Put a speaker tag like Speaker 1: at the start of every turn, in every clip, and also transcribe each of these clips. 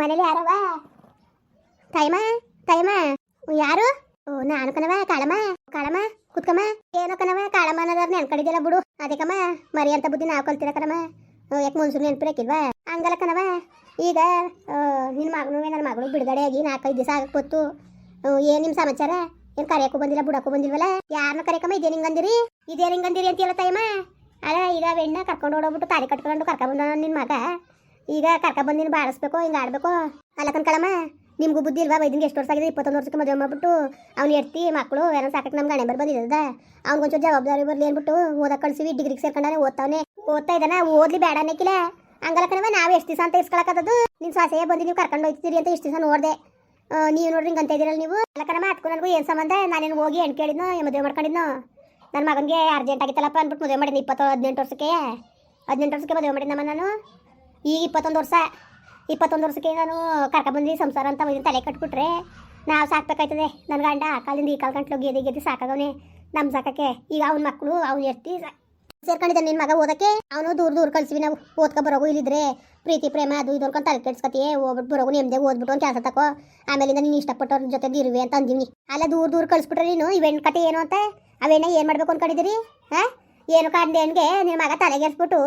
Speaker 1: ಮನೇಲಿ ಯಾರವ ತಾಯಮ್ಮ ತಾಯಮ್ಮ. ಯಾರು? ಓ, ನಾನು ಕಣವ ಕಾಳಮ್ಮ. ಕಾಳಮ್ಮ, ಕುತ್ಕಮ್ಮ. ಏನೋ ಕಣವ ಕಾಳಮ್ಮ ಅನ್ನೋದ್ರ ನೆನ್ಕಡಿದ್ಯಲ್ಲ ಬಿಡು. ಅದಕ್ಕಮ್ಮ, ಮರಿ ಅಂತ ಬುದ್ಧಿ ನಾವು ಕಲ್ತಿರ ಕಣಮ್ಮ. ಯಾಕೆ ಮುನ್ಸೂರು ನೆನ್ಪಿರಕ್ಕಿಲ್ವಾ ಹಂಗಲ್ಲ ಕಣವ ಈಗ ನಿನ್ನ ಮಗನೂ ನನ್ನ ಮಗಳು ಬಿಡುಗಡೆ ಆಗಿ ನಾಲ್ಕೈದು ದಿವಸ ಆಗಕ್ಕೆ ಏನು ನಿಮ್ಮ ಸಮಾಚಾರ? ಏನು ಕರೆಯಕ್ಕೂ ಬಂದಿಲ್ಲ, ಬಿಡಕ್ಕೂ ಬಂದಿಲ್ವಲ್ಲ? ಯಾರನ್ನ ಕರೆಯಕಮ್ಮ ಇದೇನು ಹಿಂಗಂದಿರಿ ಇದೇನು ಹಿಂಗಂದಿರಿ ಅಂತೀಯಲ್ಲ ತಾಯಮ್ಮ? ಅಲ್ಲ, ಈಗ ಬೆಣ್ಣ ಕರ್ಕೊಂಡು ಓಡೋಗ್ಬಿಟ್ಟು ತಾಳಿ ಕಟ್ಕೊಂಡು ಕರ್ಕೊಂಡ್ಬಂದ ನಿನ್ನ ಮಗ. ಈಗ ಕರ್ಕೊಂಡ್ ನೀನು ಬಾಡಿಸ್ಬೇಕು, ಹಿಂಗೆ ಆಡ್ಬೇಕು. ಅಲ್ಲ ಕಣ್ಕಳಮ್ಮ ನಿಮ್ಗೂ ಬುದ್ಧಿ ಇಲ್ವಾ? ವೈದ್ಯನಿಗೆ ಎಷ್ಟು ವರ್ಷ ಆಗಿದೆ, ಇಪ್ಪತ್ತೊಂದು ವರ್ಷಕ್ಕೆ ಮದುವೆ ಮಾಡ್ಬಿಟ್ಟು ಅವ್ನು ಎಡ್ತಿ ಮಕ್ಕಳು ಏನೋ ಸಾಕಕ್ಕೆ ನಮ್ಮ ಗಣೆ ಬರ್ ಬಂದಿದ್ದದ ಅವ್ನಿಗೊಂಚೂರು ಜವಾಬ್ದಾರಿ ಬರಲಿ ಅಂದ್ಬಿಟ್ಟು ಓದಕ್ಕೆ ಕಳ್ಸಿವಿ, ಡಿಗ್ರಿಗೆ ಸೇರ್ಕೊಂಡಾನೆ ಓದ್ತಾವನೆ. ಓದ್ತಾ ಇದ್ದಾನ, ಓದ್ಲಿ ಬೇಡ ಅನ್ನಕ್ಕಿಲ್ಲ ಹಂಗಲ್ಲ ಕಣವ ನಾವು ಎಷ್ಟು ದಿವಸ ಅಂತ ಇಸ್ಕೊಳಕದ್ದು ನಿನ್ನ ಸ್ವಾಸೆಯೇ ಬಂದು ನೀವು ಕರ್ಕೊಂಡು ಹೋಗ್ತೀರಿ ಅಂತ ಇಷ್ಟು ದಿವಸ ನೋಡಿದೆ. ನೀವು ನೋಡ್ರಿ ಹಿಂಗೆ ಅಂತ ಇದ್ದೀರಲ್ಲ ನೀವು. ಅಲ್ಲ ಕಣಮ್ಮ ಅದಕ್ಕೂ ನನಗೂ ಏನು ಸಂಬಂಧ? ನಾನೇನು ಹೋಗಿ ಹೆಣ್ಣು ಕೇಳಿದ್ನೋ ಮದುವೆ ಮಾಡ್ಕೊಂಡಿದ್ನೋ? ನನ್ನ ಮಗನಿಗೆ ಅರ್ಜೆಂಟ್ ಆಗಿತ್ತಲ್ಲಪ್ಪ ಅಂದ್ಬಿಟ್ಟು ಮದುವೆ ಮಾಡಿದ್ನಿ ಇಪ್ಪತ್ತು ಹದಿನೆಂಟು ವರ್ಷಕ್ಕೆ. ಹದಿನೆಂಟು ವರ್ಷಕ್ಕೆ ಮದುವೆ ಮಾಡಿದ್ನಮ್ಮ ನಾನು. ಈಗ ಇಪ್ಪತ್ತೊಂದು ವರ್ಷ, ಇಪ್ಪತ್ತೊಂದು ವರ್ಷಕ್ಕೆ ನಾನು ಕರ್ಕೊಬಂದು ಸಂಸಾರ ಅಂತ ಒಯ್ದು ತಲೆ ಕಟ್ಬಿಟ್ರೆ. ನಾವು ಸಾಕ್ಬೇಕಾಯ್ತದೆ ನನ್ನ ಗಂಡ, ಆ ಕಾಲಿಂದ ಈ ಕಾಲು ಗಂಟ್ಲು ಗೆದಿ ಗೆದ್ದು ಸಾಕಾಗವನೆ. ನಮ್ಮ ಸಾಕಕ್ಕೆ ಈಗ ಅವ್ನ ಮಕ್ಕಳು ಅವ್ನು ಎಷ್ಟು ಸೇರ್ಕೊಂಡಿದ್ದಾನೆ ನಿನ್ನ ಮಗ ಓದಕ್ಕೆ. ಅವನು ದೂರ ದೂರ ಕಳ್ಸಿವಿ ನಾವು, ಓದ್ಕೊ ಬರೋಗು ಇಲ್ಲಿದ್ರೆ. ಪ್ರೀತಿ, ಪ್ರೇಮ ಅದು ಇದು ಅನ್ಕೊಂಡು ತಲೆ ಕೆಡ್ಸ್ಕತಿಯೇ ಹೋಗ್ಬಿಟ್ಟು ಬರೋಗು ನಿಮ್ದೆ ಓದ್ಬಿಟ್ಟು ಒಂದು ಕೆಲಸ ತಕೋ. ಆಮೇಲಿಂದ ನೀನು ಇಷ್ಟಪಟ್ಟವ್ರ ಜೊತೆ ಇರುವೆ ಅಂತ ಅಂದಿವ್ನಿ. ಅಲ್ಲ ದೂರ ದೂರ ಕಳಿಸ್ಬಿಟ್ರೆ ನೀನು ಇವೆಂಟ್ ಕತೆ ಏನು ಅಂತ? ಅವೆಣ್ಣ ಏನು ಮಾಡ್ಬೇಕು ಅನ್ಕೊಂಡಿದ್ದೀರಿ? ಹಾಂ? ಏನು ಕಾಣ್ದೆ ಹೆಣ್ಗೆ ನಿನ್ನ ಮಗ ತಲೆಗೆರ್ಸ್ಬಿಟ್ಟು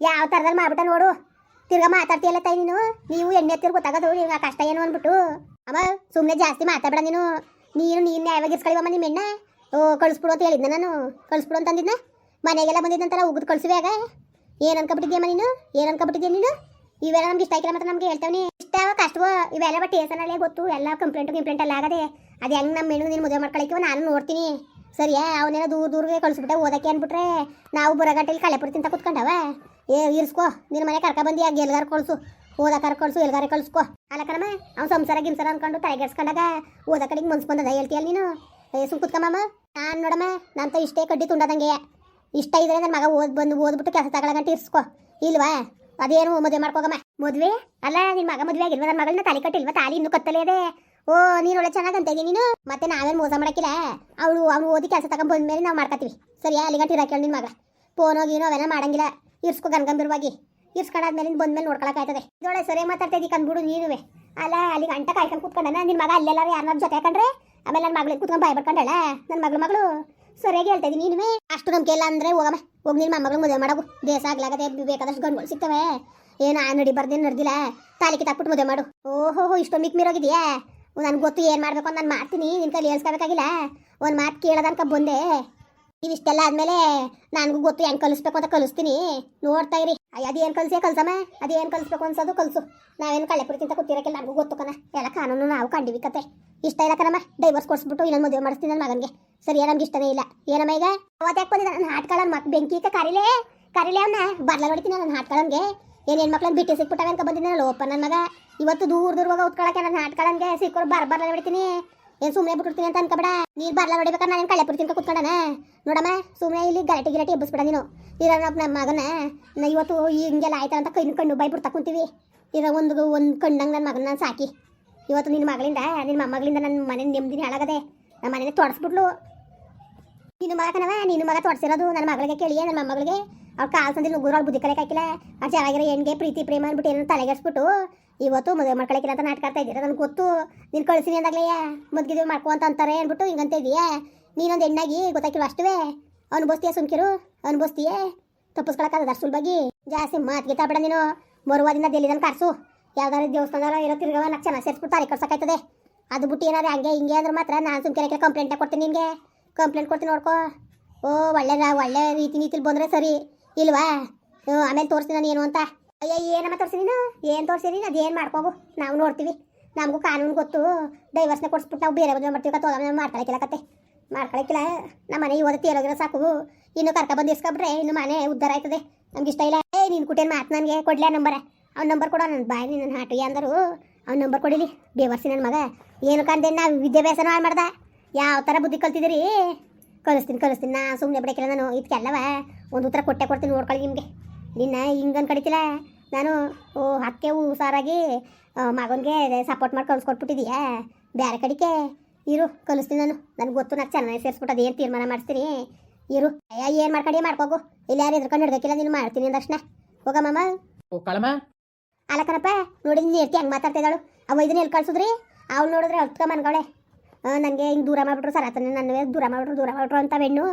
Speaker 1: ಯಾವ ಥರದಲ್ಲಿ ಮಾಡ್ಬಿಟ್ಟ ನೋಡು. ತಿರ್ಗಾ ಮಾತಾಡ್ತೀಯಲ್ಲ ತಾಯಿ ನೀನು? ನೀವು ಎಣ್ಣೆ ಹತ್ತಿರ ಗೊತ್ತಾಗೋದು, ನಿಮ್ಗೆ ಕಷ್ಟ ಏನು ಅಂದ್ಬಿಟ್ಟು. ಅಮ್ಮ ಸುಮ್ಮನೆ ಜಾಸ್ತಿ ಮಾತಾಡ್ಬೇಡ ನೀನು. ನೀನು ನೀನು ನ್ಯಾಯವಾಗಿ ಇಸ್ಕೊಳಿವಮ್ಮ ನಿಮ್ಮ ಎಣ್ಣೆ. ಓ, ಕಳಿಸ್ಬಿಡು ಅಂತ ಹೇಳಿದ್ನ ನಾನು. ಕಳಿಸ್ಬಿಡು ಅಂತ ಅಂದಿದ್ನ? ಮನೆಗೆಲ್ಲ ಬಂದಿದ್ದಂತಲ್ಲ ಉಗಿದು ಕಳಿಸುವಾಗ ಏನು ಅನ್ಕೊಬಿಟ್ಟಿದ್ಯಮ್ಮ ನೀನು? ಏನು ಅನ್ಕೊಬಿಟ್ಟಿದ್ಯಾ ನೀನು? ಇವೆಲ್ಲ ನಮ್ಗೆ ಇಷ್ಟ ಆಗಿಲ್ಲ ಮತ್ತೆ ನಮ್ಗೆ ಹೇಳ್ತಾವನಿ ಇಷ್ಟ ಕಷ್ಟವ? ಇವೆಲ್ಲ ಬಟ್ ಏಸನಲ್ಲೇ ಗೊತ್ತು. ಎಲ್ಲ ಕಂಪ್ಲೇಂಟು ಕಂಪ್ಲೇಂಟ್ ಎಲ್ಲ ಆಗದೆ. ಅದು ಹೆಂಗೆ ನಮ್ಮ ಹೆಣ್ಣು ನೀನು ಮದುವೆ ಮಾಡ್ಕೊಳಕ್ಕೆ ನಾನು ನೋಡ್ತೀನಿ. ಸರಿಯಾ? ಅವನ್ನೆಲ್ಲ ದೂರ ದೂರಿಗೆ ಕಳಿಸ್ಬಿಟ್ಟೆ, ಓದಕ್ಕೆ ಅಂದ್ಬಿಟ್ರೆ. ನಾವು ಬರೋ ಗಂಟೆಲಿ ಕುತ್ಕೊಂಡವ. ಏ, ಇರ್ಸ್ಕೋ. ನಿನ್ನ ಮನೆ ಕರ್ಕ ಬಂದು, ಆಗ ಎಲ್ಗಾರ ಕಳ್ಸು ಕರ್ ಕಳ್ಸು ಎಲ್ಗಾರ ಕಳ್ಸ್ಕೋ. ಅಲ್ಲ ಕಣಮ್ಮ ಅವ್ನು ಸಂಸಾರ ಗಿಂಸಾರ ಅನ್ಕೊಂಡು ತಲೆಗೆಡ್ಸ್ಕೊಂಡಾಗ ಓದ ಕಡೆಗೆ ಮನ್ಸು ಬಂದದ ಹೇಳ್ತೀಯಲ್ಲ ನೀನು? ಏ, ಸುಮ್ ಕುತ್ಕಮ್ಮ ನಾನು ನೋಡಮ್ಮ, ನಂತ ಇಷ್ಟೇ ಕಡ್ಡಿ ತುಂಡದಂಗೆ. ಇಷ್ಟ ಇದ್ರೆ ನನ್ನ ಮಗ ಓದ್ ಬಂದು ಓದ್ಬಿಟ್ಟು ಕೆಲಸ ತಗೊಳ ಗಂಟೆ ಇರ್ಸ್ಕೋ. ಇಲ್ವಾ? ಅದೇನು ಮದುವೆ ಮಾಡ್ಕೋಗಮ್ಮ. ಮದುವೆ? ಅಲ್ಲ ನಿನ್ನ ಮಗ ಮದುವೆ ಆಗಿಲ್ವಾ? ನನ್ನ ಮಗಳನ್ನ ತಾಲಿ ಕಟ್ಟಿಲ್ವಾ? ತಾಲಿ ಇನ್ನೂ ಕತ್ತಲೇ ಇದೆ. ಓ, ನೀನು ಒಳ್ಳೆ ಚೆನ್ನಾಗಿ ಇದೀನಿ ನೀನು? ಮತ್ತೆ ನಾವೇನು ಮೋಸ ಮಾಡಕ್ಕಿಲ್ಲ? ಅವಳು, ಅವ್ನು ಓದಿ ಕೆಲಸ ತಗೊಂಡ್ ಬಂದ್ಮೇಲೆ ನಾವು ಮಾಡ್ಕತ್ತೀವಿ. ಸರಿಯಾ? ಅಲ್ಲಿ ಗಂಟೆ ಇರಾಕೇಳಿ ನಿನ್ನ ಮಗ. ಫೋನ್ ಗೀನೋ ಅವೆಲ್ಲ ಮಾಡಂಗಿಲ್ಲ. ಇರ್ಸ್ಕೊ ಬಂದ ಮೇಲೆ ಬಂದ್ಮೇಲೆ ನೋಡ್ಕೊಳಕಾಯ್ತದೆ ಇದೊಳೆ ಸರಿ ಮಾತಾಡ್ತಾ ಇದೀನಿ ಕಂದ್ಬಿಡು ನೀನುವೆ. ಅಲ್ಲ ಅಲ್ಲಿ ಗಂಟ ಕಾಯ್ಕೊಂಡು ಕುತ್ಕೊಂಡನ? ನಿನ್ನ ಮಗ ಅಲ್ಲೆಲ್ಲಾರ ಯಾರನ್ನ ಜೊತೆ ಹಾಕೊಂಡ್ರೆ? ಆಮೇಲೆ ನನ್ನ ಮಗಳಿಗೆ ಕುತ್ಕೊಂಡು ಬಾಯ್ ನನ್ನ ಮಗಳು ಮಗಳು? ಸರಿಯಾಗಿ ಹೇಳ್ತಾ ಇದೀನಿ ನೀನುವೆ. ಅಷ್ಟು ನಂಬಿಕೆ ಇಲ್ಲ ಅಂದ್ರೆ ಹೋಗಮ್ಮ. ಹೋಗಿ ನಿನ್ನ ಮೊಮ್ಮಗಳು ಮದುವೆ ಮಾಡೋಗು. ದೇಶ ಆಗ್ಲಾಗದೆ ಬೇಕಾದಷ್ಟು ಗಂಡುಗಳು ಸಿಗ್ತವೆ. ಏನು ಆ ನಡಿ ಬರ್ದೇನು ನಡೆದಿಲ್ಲ. ತಾಲಿ ತಪ್ಪಿಟ್ಟು ಮದುವೆ ಮಾಡು. ಓಹೋ ಇಷ್ಟೊಂದು ಮಿಕ್ ಮೀರೋಗಿದೆಯಾ ನನ್ಗೆ ಗೊತ್ತು ಏನು ಮಾಡಬೇಕು ನಾನು ಮಾಡ್ತೀನಿ. ನಿನ್ನ ಕೈಲಿ ಹೇಳ್ಸ್ಕೋಬೇಕಾಗಿಲ್ಲ ಒಂದು ಮಾತು ಕೇಳೋದನ್ಕ ಬಂದೆ. ಇವಿಷ್ಟೆಲ್ಲ ಆದ್ಮೇಲೆ ನನಗೂ ಗೊತ್ತು ಹೆಂಗೆ ಕಲಿಸ್ಬೇಕು ಅಂತ ಕಲಿಸ್ತೀನಿ. ನೋಡ್ತಾ ಇರಿ. ಅದೇನು ಕಲಿಸೇ ಕಲ್ಸಮ್ಮ? ಅದೇನು ಕಲಿಸ್ಬೇಕು ಅನ್ಸೋದು ಕಲಿಸು. ನಾವೇನು ಕಳೆ ಅಂತ ಕೂತಿರಕ್ಕಿಲ್ಲ ನನಗೂ ಗೊತ್ತು ಕಣ. ಎಲ್ಲ ಕಾನೂನು ನಾವು ಕಂಡಿವಿ ಕತೆ. ಇಷ್ಟ ಇಲ್ಲ ಕಣಮ್ಮ? ಡೈವರ್ಸ್ ಕೊಡಿಸ್ಬಿಟ್ಟು ಇನ್ನೊಂದು ಮದುವೆ ಮಾಡಿಸ್ತೀನಿ ನನ್ನ ಮಗನಿಗೆ. ಸರಿ ನಮ್ಗೆ ಇಷ್ಟನೇ ಇಲ್ಲ. ಏನಮ್ಮ ಈಗ? ಅವತ್ತಾಕೆ ಬಂದಿದ್ದ ನನ್ನ ಹಾಟ್ಕೊಳ್ಳೋನ್ ಮಕ್ ಬೆಂಕಿ ಕರಿಲೇ? ಕರಿಲೇ ಅವನ್ನ ಬರ್ಲ ಹೊಡಿತೀನಿ ನನ್ನ ಹಾಟ್ಕೊಳ್ಳೋನ್ಗೆ ಏನು ಹೆಣ್ಮಕ್ಳನ್ನ ಬಿಟ್ಟು ಸಿಕ್ಬಿಟ್ಟವೆ ಅಂತ ಬಂದಿದ್ದಾನಲ್ಲ ಓಪ ನನ್ನ ಮಗ. ಇವತ್ತು ದೂರ ದೂರವಾಗ ಹೋಗಿ ಉತ್ಕೊಳಕ್ಕೆ ನನ್ನ ಹಾಟ್ಕೊಳ್ಳೋನ್ಗೆ ಸಿಕ್ಕೋರು ಬರ್ ಬರ್ಲ ಹೊಡಿತೀನಿ ಏನು ಸುಮ್ಮನೆ ಬಿಟ್ಟಿರ್ತೀನಿ ಅಂತ ಅನ್ಕಬೇಡ. ನೀರು ಬರ್ಲ ಹೊಡಿಬೇಕಾದ್ರೆ ನಾನು ಕಳೆ ಬಿಡ್ತೀನಿ ಕುತ್ಕೊಂಡನ? ನೋಡಮ್ಮ ಸುಮ್ಮನೆ ಇಲ್ಲಿ ಗಲಾಟೆ ಗಿರಾಟಿ ಎಬ್ಬಿಸ್ಬೇಡ ನೀನು. ಇರೋ ನಮ್ಮ ಮಗನ, ನಾ ಇವತ್ತು ಹಿಂಗೆಲ್ಲ ಆಯ್ತಾ ಅಂತ ಕೈ ಕಣ್ಣು ಬೈ ಬಿಡ್ತಾ ಕುಂತೀವಿ. ಇರೋ ಒಂದು ಒಂದು ಕಣ್ಣಂಗೆ ನನ್ನ ಮಗನ ಸಾಕಿ. ಇವತ್ತು ನಿನ್ನ ಮಗಳಿಂದ ನಿನ್ನ ಮೊಮ್ಮಗಳಿಂದ ನನ್ನ ಮನೆ ನೆಮ್ಮದಿನ ಹಾಳಾಗದೆ. ನಮ್ಮ ಮನೇನೆ ತೊಡಸ್ಬಿಟ್ಲು. ನಿನ್ನ ಮಗ ಕಣವ ನಿನ್ನ ಮಗ ತೊಡಸಿರೋದು ನನ್ನ ಮಗಳಿಗೆ ಕೇಳಿ ನನ್ನ ಮೊಮ್ಮಗಳಿಗೆ. ಅವ್ರು ಕಾಲು ಸಂದಿಲ್ಲ ನುಗ್ಗುರು ಬುದ್ಧಿ ಕಲಿಯಕ್ಕೆ ಹಾಕಿಲ್ಲ. ಅವ್ರು ಚೆನ್ನಾಗಿರೋ ಹೆಣ್ಗೆ ಪ್ರೀತಿ, ಪ್ರೇಮ ಅಂದ್ಬಿಟ್ಟು ಏನೋ ತಲೆಗೆಡ್ಸ್ಬಿಟ್ಟು ಇವತ್ತು ಮದುವೆ ಮಾಡ್ಕೊಳಕಿಲ್ಲ ಅಂತ ನಾಟಕ ಆಡ್ತಾ ಇದ್ದೀರಾ? ನನಗೆ ಗೊತ್ತು. ನೀನು ಕಳಿಸಿನಿ ಅಂದಾಗಲೇ. ಮದ್ಗಿದ್ವಿ ಮಾಡ್ಕೊ ಅಂತ ಅಂತಾರೆ ಅಂದ್ಬಿಟ್ಟು ಹಿಂಗಂತ ಇದೀಯಾ ನೀನೊಂದು ಹೆಣ್ಣಾಗಿ ಗೊತ್ತಾಕಿಲ್ಲ ಅಷ್ಟವೇ? ಅನುಭವಿಸ್ತೀಯ ಸುಮ್ಕಿರು ಅನುಭವಿಸ್ತೀಯೇ? ತಪ್ಪಿಸ್ಕೊಳಕ್ಕಾಗದ ಸುಲಭಾಗಿ? ಜಾಸ್ತಿ ಮಾತಿಗೆ ತಾಬೇಡ ನೀನು. ಮರುವಾದಿಂದ ದೆಲ್ಲಿದನ್ ಕಾರ್ಸು ಯಾವ್ದಾದ್ರು ದೇವಸ್ಥಾನ ಇರೋ ತಿರ್ಗವ ನಾಲ್ಕು ಚೆನ್ನಾಗಿ ಸೇರಿಸ್ಬಿಟ್ಟು ತಾರೀಕು ಕಳ್ಸಕ್ಕಾಯ್ತದೆ. ಅದು ಬಿಟ್ಟು ಏನಾದ್ರು ಹಂಗೆ ಹಿಂಗೆ ಅಂದ್ರೆ ಮಾತ್ರ ನಾನು ಸುಮ್ಕಿರ ಕಂಪ್ಲೇಂಟ್ ಕೊಡ್ತೀನಿ ನಿಮಗೆ ಕಂಪ್ಲೇಂಟ್ ಕೊಡ್ತೀನಿ ನೋಡ್ಕೋ. ಓ ಒಳ್ಳೆ ಒಳ್ಳೆ ರೀತಿ ನೀತಿಲಿ ಬಂದರೆ ಸರಿ. ಇಲ್ವಾ? ಆಮೇಲೆ ತೋರಿಸ್ತೀನಿ ನಾನು ಏನು ಅಂತ. ಅಯ್ಯ, ಏನಮ್ಮ ತೋರಿಸಿ ನೀನು? ಏನು ತೋರಿಸಿ ನೀನು ಅದೇನು ಮಾಡ್ಕೋಬು? ನಾವು ನೋಡ್ತೀವಿ. ನಮಗೂ ಕಾನೂನು ಗೊತ್ತು. ಡೈವರ್ಸ್ನ ಕೊಡಿಸ್ಬಿಟ್ಟು ನಾವು ಬೇರೆ ಮದುವೆ ಮಾಡ್ತೀವಿ ಕತ್ತ ನಾವು ಮಾಡ್ಕೊಳಕ್ಕಿಲ್ಲ ಕತೆ ಮಾಡ್ಕೊಳಕ್ಕಿಲ್ಲ. ನಮ್ಮ ಮನೆ ಇವತ್ತು ತೀರೋಗಿರೋ ಸಾಕು. ಇನ್ನು ಕರ್ಕ ಬಂದು ಇಸ್ಕೊಬಿಟ್ರೆ ಇನ್ನು ಮನೆ ಉದ್ಧಾರ ಆಯ್ತದೆ. ನಮ್ಗೆ ಇಷ್ಟ ಇಲ್ಲ. ಏ, ನೀನು ಕುಟೇನು ಮಾತು ನನಗೆ ಕೊಡಲಿ ನಂಬರ? ಅವ್ನ ನಂಬರ್ ಕೊಡೋ ನನ್ನ ಬಾಯಿ ನನ್ನ ಹಾಟಿಗೆ ಅಂದರು. ಅವ್ನ ನಂಬರ್ ಕೊಡಿಲಿ. ಬೇವರ್ಸಿ ನನ್ನ ಮಗ. ಏನು ಕಂದೆ ನಾವು ವಿದ್ಯಾಭ್ಯಾಸನೂ ಹಾಳು ಮಾಡ್ದೆ. ಯಾವ ಥರ ಬುದ್ಧಿ ಕಲ್ತಿದ್ದೀರಿ? ಕಲಿಸ್ತೀನಿ ಕಲಿಸ್ತೀನಿ. ನಾ ಸುಮ್ಮನೆ ಬಿಡಕ್ಕಿಲ್ಲ ನಾನು. ಇದಕ್ಕೆಲ್ಲವ ಒಂದು ಉತ್ತರ ಕೊಟ್ಟೆ ಕೊಡ್ತೀನಿ ನೋಡ್ಕೊಳ್ಳಿ ನಿಮಗೆ. ನಿನ್ನ ಹಿಂಗನ್ ಕಡಿತಿಲ್ಲ ನಾನು ಓ ಹಕ್ಕೆ ಹುಷಾರಾಗಿ ಮಗನಿಗೆ ಸಪೋರ್ಟ್ ಮಾಡಿ ಕಳ್ಸ್ಕೊಟ್ಬಿಟ್ಟಿದೀಯಾ. ಬೇರೆ ಕಡೆಗೆ ಇರು ಕಲಿಸ್ತೀನಿ ನಾನು. ನನಗೆ ಗೊತ್ತು ನಾನು ಚೆನ್ನಾಗಿ ಸೇರಿಸ್ಬಿಟ್ಟು ಏನು ತೀರ್ಮಾನ ಮಾಡಿಸ್ತೀನಿ ಇರು. ಅಯ್ಯ ಏನು ಮಾಡ್ಕೊಂಡು ಮಾಡ್ಕೋಗು. ಇಲ್ಲ ಯಾರು ಎದ್ರಕೊಂಡು ಹಿಡ್ದಕ್ಕಿಲ್ಲ ನೀನು ಮಾಡ್ತೀನಿ ಅಂದಕ್ಷಣ. ಹೋಗಮ್ಮ
Speaker 2: ಓ ಕಳಮ.
Speaker 1: ಅಲ್ಲ ಕಣಪ್ಪ ನೋಡಿ ನೀನು ಇರ್ತಿ ಹಂಗೆ ಮಾತಾಡ್ತಿದ್ದಾಳು ಅವ ಇದನ್ನ ಎಲ್ಲಿ ಕಳ್ಸಿದ್ರಿ? ಅವ್ಳು ನೋಡಿದ್ರೆ ಅತ್ಕ ಮನ್ಗಳೇ ನನಗೆ ಹಿಂಗೆ ದೂರ ಮಾಡಿಬಿಟ್ರು ಸರ್ ಆತನ ನನ್ನ ದೂರ ಮಾಡಿಬಿಟ್ರು ದೂರ ಮಾಡಿಬಿಟ್ರು ಅಂತ ಹೆಣ್ಣು.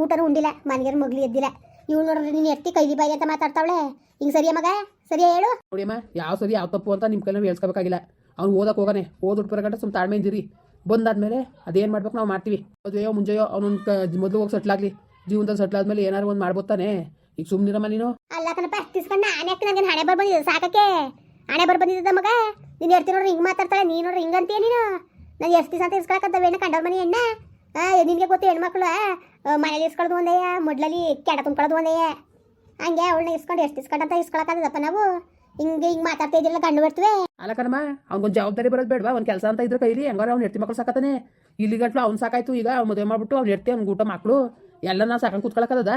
Speaker 1: ಊಟನೂ ಉಂಡಿಲ್ಲ ಮನೆಗೆ ಮಗ್ಲಿ ಎದ್ದಿಲ್ಲ. ಇವ್ಳು ನೋಡಿದ್ರೆ ನೀನು ಎತ್ತಿ ಕೈಲಿ ಬಾಯಿ ಅಂತ ಮಾತಾಡ್ತಾವಳೆ? ಹಿಂಗೆ ಸರಿಯ ಮಗ? ಸರಿಯಾ ಹೇಳು?
Speaker 2: ನೋಡಿಯಮ್ಮ ಯಾವ ಸರಿ ಯಾವ ತಪ್ಪು ಅಂತ ನಿಮ್ಮ ಕೈಲಿ ಹೇಳ್ಸ್ಕೋಬೇಕಾಗಿಲ್ಲ. ಅವ್ನು ಓದಕ್ಕೆ ಹೋಗಾನೆ. ಓದೋಟ್ ಬರಗಂಟ ಸುಮ್ ತಾಳ್ಮೆ ಇದ್ದೀರಿ. ಬಂದಾದ್ಮೇಲೆ ಅದೇನ್ ಮಾಡ್ಬೇಕು ನಾವು ಮಾಡ್ತೀವಿ. ಮದುವೆಯೋ ಮುಂಜೆಯೋ ಅವ್ನು ಮೊದಲು ಹೋಗಿ ಸೆಟ್ಲ್ ಆಗಲಿ. ಜೀವನದಲ್ಲಿ ಸೆಟ್ಲ್ ಆದ್ಮೇಲೆ ಏನಾರು ಒಂದು ಮಾಡ್ಬೋತಾನೆ ಈಗ ಸುಮ್ಮನಿರಮ್ಮ ನೀನು.
Speaker 1: ಅಲ್ಲ ಕಣಪ್ಪ ತಿಸ್ಕೊಂಡು ನಾನು ಯಾಕೆ ನನಗೆ ಹಣೆ ಬರ್ ಬಂದಿದ್ದೆ ಸಾಕಕ್ಕೆ? ಹಣೆ ಬರ್ ಬಂದಿದ್ದ ಮಗ? ನೀನು ಎರ್ತಿ ನೋಡ್ರಿ ಹಿಂಗೆ ಮಾತಾಡ್ತಾಳೆ ನೀನು ನೋಡ್ರಿ ಹಿಂಗಂತೀಯ ನೀನು? ನಾನು ಎಷ್ಟು ದಿವಸ ಅಂತ ಹೆಣ್ಣು ಕಂಡವ್ರ ಮನೆ ಹೆಣ್ಣ ನಿನಗೆ ಗೊತ್ತು ಹೆಣ್ಮಕ್ಳು ಮನೇಲಿ ಇಸ್ಕೊಳ್ಳೋದು ಒಂದೇ ಮೊಡ್ಲಲ್ಲಿ ಕೆಡ ತುಂಬ್ಕೊಳ್ಳೋದು ಒಂದೇ. ಹಂಗೆ ಅವಳನ್ನ ಇಸ್ಕೊಂಡು ಎಷ್ಟು ಇಸ್ಕೊಂಡಂತ ಇಸ್ಕೊಳಕ್ಕಾಗದಪ್ಪ ನಾವು. ಹಿಂಗೆ ಹಿಂಗೆ ಮಾತಾಡ್ತಾ ಇದ್ದಿಲ್ಲ, ಗಂಡು ಬರ್ತವೆ.
Speaker 2: ಅಲ್ಲ ಕಣಮ್ಮ, ಅವ್ನಿಗೊಂದು ಜವಾಬ್ದಾರಿ ಬರೋದು ಬೇಡವಾ? ಒಂದು ಕೆಲಸ ಅಂತ ಇದ್ರೆ ಕೈಲಿ, ಹೆಂಗಾರ ಅವ್ನು ಹೆಡ್ತಿ ಮಕ್ಳು ಸಾಕತಾನೆ ಇಲ್ಲಿ ಗಂಟ್ಲು ಅವ್ನು ಸಾಕಾಯ್ತು, ಈಗ ಅವ್ನು ಮದುವೆ ಮಾಡ್ಬಿಟ್ಟು ಅವ್ನು ಹೆಡ್ತಿ ಅವ್ನು ಊಟ ಮಕ್ಕಳು ಎಲ್ಲ ನಾವು ಸಾಕಂಗೆ ಕೂತ್ಕೊಳಕದ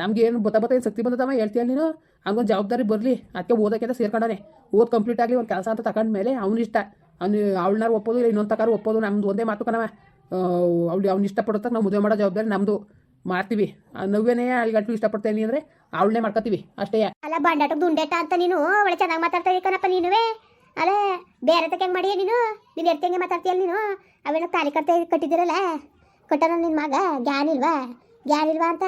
Speaker 2: ನಮ್ಗೆ ಏನು ಬತ್ತ ಬತ್ತ ಏನು ಶಕ್ತಿ ಬಂದದಮ್ಮ ಹೇಳ್ತೀಯ ನೀನು? ಹಂಗೊಂದು ಜವಾಬ್ದಾರಿ ಬರಲಿ. ಅದಕ್ಕೆ ಓದೋಕ್ಕೆಲ್ಲ ಸೇರ್ಕೊಂಡಾನೆ. ಓದ್ ಕಂಪ್ಲೀಟ್ ಆಗಲಿ, ಒಂದು ಕೆಲಸ ಅಂತ ತಗೊಂಡ್ಮೇಲೆ ಅವ್ನು ಇಷ್ಟ ಅವ್ನು ಅವಳನ್ನಾರು ಒಪ್ಪೋದು ಇಲ್ಲ, ಇನ್ನೊಂದು ತಕಾರ ಒಪ್ಪೋದು, ನಮ್ದು ಒಂದೇ ಮಾತು ಕಣವ ಅವಳು ಅವ್ನು ಇಷ್ಟಪಡುತ್ತ ನಾವು ಮದುವೆ ಮಾಡೋ ಜವಾಬ್ದಾರಿ ನಮ್ಮದು ಮಾಡ್ತೀವಿ. ನವ್ಯನೇ ಅಲ್ಲಿ ಗಂಟಲು ಇಷ್ಟಪಡ್ತೇನೆ ಅಂದರೆ ಅವಳನ್ನೇ ಮಾಡ್ಕೋತೀವಿ. ಅಷ್ಟೇ.
Speaker 1: ಅಲ್ಲ ಬಂಡಾಟ ದುಂಡೇಟ ಅಂತ ನೀನು? ಒಳ್ಳೆ ಚೆನ್ನಾಗಿ ಮಾತಾಡ್ತಾ ಕಣಪ್ಪ ನೀನುವೇ ಅಲ್ಲ ಬೇರೆ ತಕ್ಕ ಹೆಂಗೆ ಮಾಡಿಯ ನೀನು? ನೀನು ಎರ್ತಿ ಹೆಂಗೆ ಮಾತಾಡ್ತೀಯಲ್ಲ ನೀನು? ಅವೇನೋ ತಾಲಿ ಕಟ್ಟ ಕಟ್ಟಿದ್ದೀರಲ್ಲ? ಕಟ್ಟೋಣ ನಿನ್ನ ಮಗ? ಗ್ಯಾನ್ ಇಲ್ವಾ? ಗ್ಯಾನ್ ಇಲ್ವಾ ಅಂತ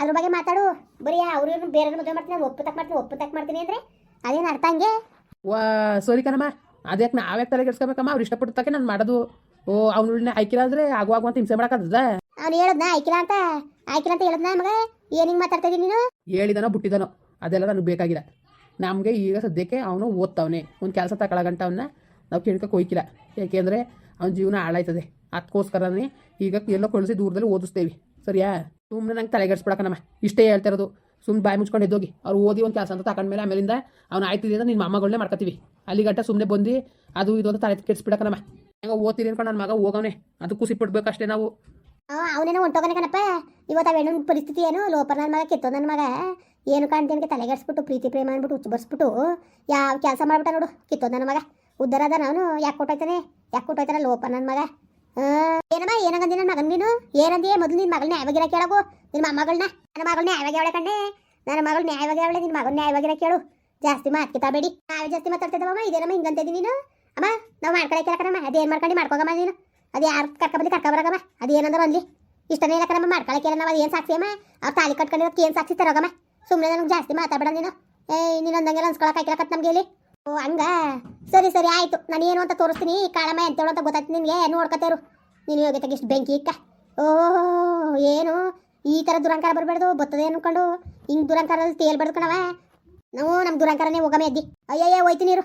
Speaker 1: ಅದ್ರ ಬಗ್ಗೆ ಮಾತಾಡು. ಬರೀ ಅವ್ರು ಬೇರೆ ಮದುವೆ ಮಾಡ್ತೀನಿ ನಾನು ಒಪ್ಪು ತಕ್ಕ ಮಾಡ್ತೀನಿ ಒಪ್ಪು ತಕ್ಕ ಮಾಡ್ತೀನಿ ಅಂದರೆ ಅದೇನು ಅರ್ಥ ಹಂಗೆ?
Speaker 2: ವಾ ಸರಿ ಕಣಮ್ಮ. ಅದಕ್ಕೆ ನಾವ್ಯಾಕೆ ತಲೆ ಕೆಡ್ಸ್ಕೊಬೇಕಮ್ಮ ಅವ್ರು ಇಷ್ಟಪಡ್ತಕ್ಕೆ ನಾನು ಮಾಡೋದು. ಓ ಅವ್ನ ಐಕಿಲ್ಲ ಅಂದ್ರೆ ಆಗುವಾಗ ಅಂತ ಹಿಂಸೆ ಮಾಡೋಕ್ಕದ
Speaker 1: ಅವ್ನು ಹೇಳದ್ನ ಐಕಿಲ್ಲ ಅಂತ? ಆಯ್ಕಿಲ್ಲ ಅಂತ ಹೇಳದ್ನ ಮಗ? ಏನಿಂಗ್ ಹಿಂಗೆ ಮಾತಾಡ್ತಾ ಇದೀನಿ ನೀನು?
Speaker 2: ಹೇಳಿದನೋ ಬಿಟ್ಟಿದಾನೋ ಅದೆಲ್ಲ ನನಗೆ ಬೇಕಾಗಿಲ್ಲ. ನಮಗೆ ಈಗ ಸದ್ಯಕ್ಕೆ ಅವನು ಓದ್ತಾವನೆ. ಒಂದು ಕೆಲಸ ತಗೊಳಗಂಟ ಅವನ್ನ ನಾವು ಕೇಳ್ಕೊಕ್ಕೆ ಹೋಯ್ಕಿಲ್ಲ ಯಾಕೆಂದರೆ ಅವ್ನ ಜೀವನ ಹಾಳಾಯ್ತದೆ. ಅದಕ್ಕೋಸ್ಕರನೇ ಈಗ ಎಲ್ಲ ಕಳಿಸಿ ದೂರದಲ್ಲಿ ಓದಿಸ್ತೇವೆ. ಸರಿಯಾ? ಸುಮ್ಮನೆ ನಂಗೆ ತಲೆಗೆಡ್ಸ್ಬಿಡಕನಮ್ಮ ಇಷ್ಟೇ ಹೇಳ್ತಾ ಇರೋದು. ಸುಮ್ಮನೆ ಬಾಯಿ ಮುಚ್ಕೊಂಡು ಎದ್ದೋಗಿ. ಅವ್ರು ಓದಿ ಒಂದು ಕೆಲಸ ಅಂತ ತಗೊಂಡ್ಮೇಲೆ ಆಮೇಲಿಂದ ಅವ್ನು ಆಯ್ತಿದೆ ಅಂತ ನಿನ್ನ ಮಾಮಗಳನ್ನೇ ಮಾಡ್ಕೊತೀವಿ ಅಲ್ಲಿ ಗಂಟ ಸುಮ್ಮನೆ ಬಂದು ಅದು ಇದು ಅಂತ ತಲೆ ಕೆಡ್ಸ್ಬಿಡಕನಮ್ಮ ಹೆಂಗ ಓದ್ತೀರಿ ಅನ್ಕೊಂಡು ನನ್ನ ಮಗ ಹೋಗವನೆ. ಅದಕ್ಕೂ ಸಿಟ್ಬಿಡ್ಬೇಕಷ್ಟೇ ನಾವು.
Speaker 1: ಅವನೇನೋ ಹೊಂಟೋಗನೆ ಕಣಪ್ಪ. ಇವತ್ತು ಅವೇನು ಪರಿಸ್ಥಿತಿ ಏನು? ಲೋಪರ್ ನನ್ನ ಮಗ ಕೆತ್ತೋ ನನ್ನ ಮಗ. ಏನು ಕಾಣ್ತೇನೆ ತಲೆಗೆಡ್ಸ್ಬಿಟ್ಟು ಪ್ರೀತಿ ಪ್ರೇಮ ಅಂದ್ಬಿಟ್ಟು ಹುಚ್ಚು ಬರ್ಸ್ಬಿಟ್ಟು ಯಾವ ಕೆಲಸ ಮಾಡ್ಬಿಟ್ಟ ನೋಡು ಕಿತ್ತೋ ನನ್ನ ಮಗ. ಉದ್ದಾರ ಅದ ನಾನು ಯಾಕೆ ಕೊಟ್ಟೋಯ್ತಾನೆ? ಯಾಕೆ ಕೊಟ್ಟೋಯ್ತಾನೆ ಲೋಪ ನನ್ನ ಮಗ? ಆ, ಏನಮ್ಮ ಏನಂದಿ ನನ್ನ ಮಗನ್ ನೀನು? ಏನಂದಿಯೇ ಮೊದಲು ನಿನ್ನ ಮಗಳನ್ನ ನ್ಯಾಯವಾಗಿರ ಕೇಳಗು. ನಿನ್ನ ಮಗಳನ್ನ ನನ್ನ ಮಗಳನ್ನ ನ್ಯಾಯವಾಗಿ ಅವಳೆ ಕಣ್ಣೆ. ನನ್ನ ಮಗಳು ನ್ಯಾಯವಾಗಿ ಅವಳೆ ನಿನ್ನ ಮಗನ ನ್ಯಾಯವಾಗಿರ ಕೇಳು. ಜಾಸ್ತಿ ಮಾತು ಕಿತಾಬೇಡಿ ನಾವೇ ಜಾಸ್ತಿ ಮಾತಾಡ್ತಿದ್ದವಮ್ಮ ಇದೇನಮ್ಮ ಹಿಂಗಂತಿದ್ದೀನಿ ನೀನು? ಅಮ್ಮ, ನಾವು ಮಾಡ್ಕೊಳಕ್ಕೆ ಕಣಮ್ಮ. ಅದೇನು ಮಾಡ್ಕೊಂಡು ಮಾಡ್ಕೋಗಮ್ಮ ನೀನು? ಅದು ಯಾರು ಕರ್ಕೊಬಂದು ಅದು ಏನಂದ್ರೆ ಬನ್ಲಿ ಇಷ್ಟನೇ ಇಲ್ಲ ಕಣಮ್ಮ, ಮಾಡ್ಕೊಳಕ್ಕೆ ನಾವು ಅದೇನು ಸಾಕ್ಷಿ ಅಮ್ಮ ಅವ್ರು ತಾಲಿ ಕಟ್ಕೊಂಡಿರೋದಕ್ಕೆ ಏನು ಸಾಕ್ಷಿ ತರೋಗಮ್ಮ? ಸುಮ್ಮನೆ ನನಗೆ ಜಾಸ್ತಿ ಮಾತಾಡಬೇಡ ನೀನು. ಏ ನೀನು ಅಂದಂಗೆಲ್ಲ ಅನ್ಸ್ಕೊಳಕ್ಕೆ ಹಾಕಿಲಕತ್ ನಮಗೆ ಇಲ್ಲಿ. ಓ, ಹಂಗ? ಸರಿ ಸರಿ, ಆಯಿತು. ನಾನು ಏನು ಅಂತ ತೋರಿಸ್ತೀನಿ. ಕಾಳಮ್ಮ ಹೇಳೋ ಅಂತ ಗೊತ್ತಾಯ್ತು ನಿನಗೆ. ನೋಡ್ಕೊತೇರು ನೀನು ಯೋಗ್ಯತೆಗೆ ಇಷ್ಟು ಬೆಂಕಿ ಇಕ್ಕ. ಓ, ಏನು? ಈ ಥರ ದುರಂಕಾರ ಬರಬಾರ್ದು. ಬರ್ತದೆ ಅನ್ಕೊಂಡು ಹಿಂಗೆ ದುರಂಕಾರದಲ್ಲಿ ತೇಲ್ಬಾರ್ದು ಕಣವ ನಾವು ನಮ್ಮ ದುರಂಕಾರನೇ ಹೋಗಮೇ ಅದ್ದಿ ಅಯ್ಯಯ್ಯ ಹೋಯ್ತೀನಿ ನೀರು.